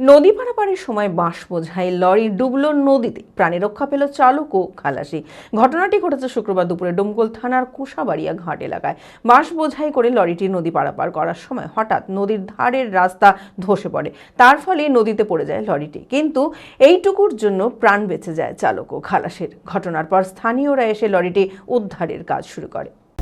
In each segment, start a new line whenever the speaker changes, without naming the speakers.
নদী পারাপারের সময় বাঁশ বোঝাই লরি ডুবলো নদীতে, প্রাণী রক্ষা পেল চালক ও খালাসি। ঘটনাটি ঘটেছে শুক্রবার দুপুরে ডুমকল থানার কুশাবাড়িয়া ঘাট এলাকায়। বাঁশ বোঝাই করে লরিটি নদী পারাপার করার সময় হঠাৎ নদীর ধারের রাস্তা ধসে পড়ে। তার ফলে নদীতে পড়ে যায় লরিটি। কিন্তু এইটুকুর জন্য প্রাণ বেঁচে যায় চালক ও খালাসের। ঘটনার পর স্থানীয়রা এসে লরিটি উদ্ধারের কাজ শুরু করে।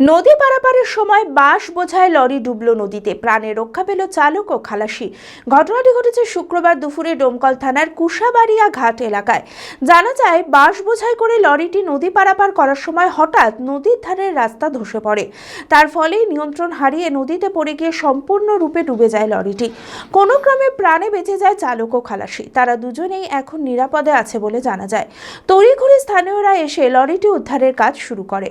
নদী পারাপারের সময় বাঁশ বোঝায় লরি ডুবলো নদীতে। প্রাণে রক্ষা পেল চালক ও খালাসি। ঘটনাটি ঘটেছে শুক্রবার দুপুরে ডোমকল থানার কুশাবাড়িয়া ঘাট এলাকায়। জানা যায়, বাঁশ বোঝাই করে লরিটি নদী পারাপার করার সময় হঠাৎ নদীর ধারের রাস্তা ধসে পড়ে। তার ফলে নিয়ন্ত্রণ হারিয়ে নদীতে পড়ে গিয়ে সম্পূর্ণরূপে ডুবে যায় লরিটি। কোনো ক্রমে প্রাণে বেঁচে যায় চালক ও খালাসি। তারা দুজনেই এখন নিরাপদে আছে বলে জানা যায়। তড়িঘড়ি স্থানীয়রা এসে লরিটি উদ্ধারের কাজ শুরু করে।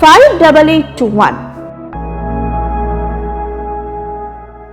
5821.